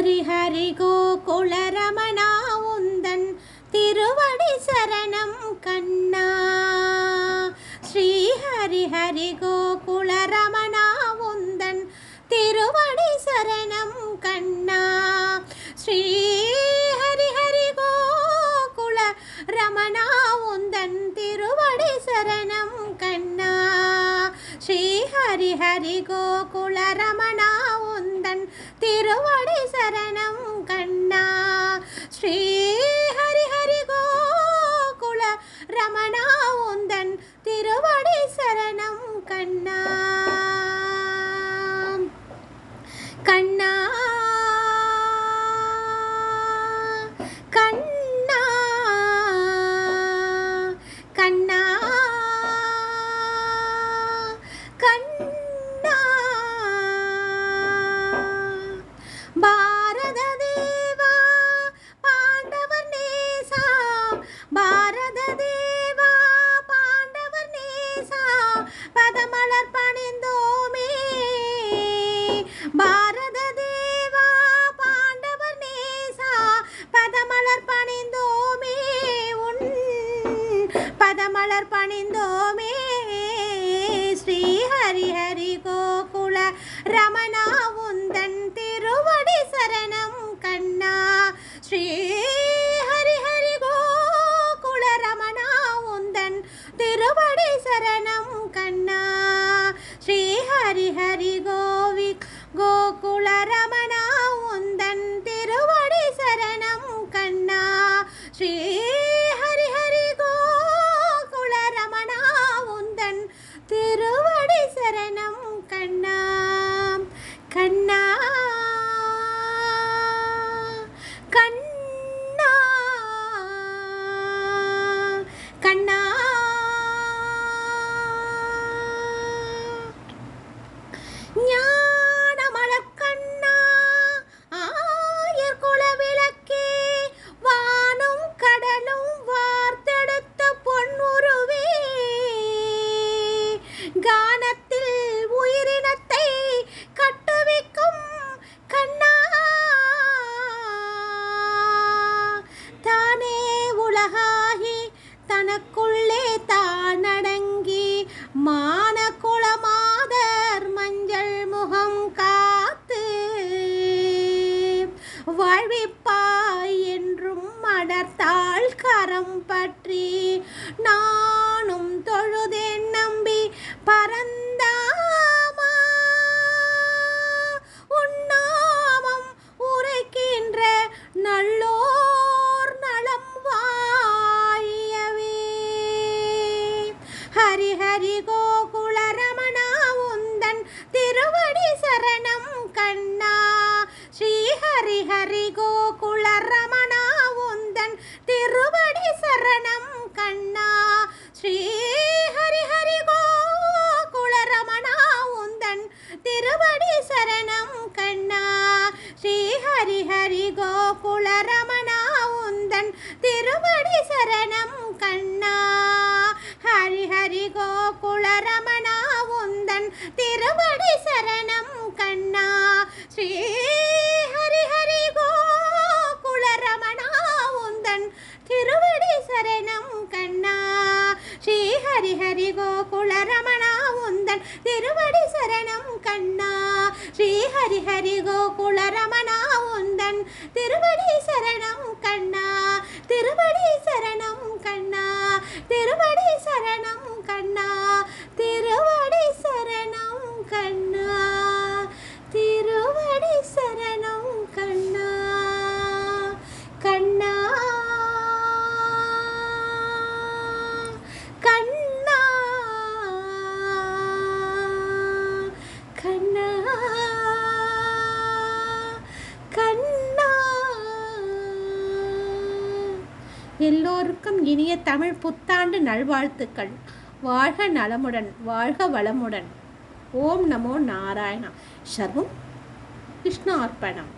ஹரி ஹரி உந்தன் திருவடி சரணம் கண்ணா. ஹரி ஹரி கோகுல ரமணா உந்தன் திருவடி சரணம் கண்ணா. ஸ்ரீ பதமலர் பணிந்தோமே. ஸ்ரீ ஹரி ஹரி கோகுல ரமணா உந்தன் திருவடி சரணம் கண்ணா. ஸ்ரீ ஹரி ஹரி கோகுல ரமணா உந்தன் திருவடி சரணம் கண்ணா. ஸ்ரீ ஹரி ஹரி கோ கரம் பற்றி நானும் தொழுதேன் நம்பி பரந்தாமா. உன்னாமம் உரைக்கின்ற நல்லோர் நலம் வாழியவே ஹரி ஹரி கோகுல ரமணா உந்தன் திருவடி சரணம் கண்ணா. ஸ்ரீ ஹரி ஹரி கோ திருவடி சரணம் கண்ணா. ஹரி ஹரி கோகுல ரமணா உந்தன் திருவடி சரணம் கண்ணா. ஸ்ரீ ஹரி ஹரி கோகுல ரமணா உந்தன் திருவடி சரணம் கண்ணா. ஸ்ரீ ஹரி ஹரி கோகுல ரமணா உந்தன் திருவடி சரணம் கண்ணா. ஸ்ரீ ஹரி ஹரி கோகுல ரமணா உந்தன் திருவடி சரணம் கண்ணா. திருவடி சரணம் கண்ணா திருவடி சரணம் எல்லோருக்கும் இனிய தமிழ் புத்தாண்டு நல்வாழ்த்துக்கள். வாழ்க நலமுடன் வாழ்க வளமுடன். ஓம் நமோ நாராயணா. சர்வம் கிருஷ்ணார்ப்பணம்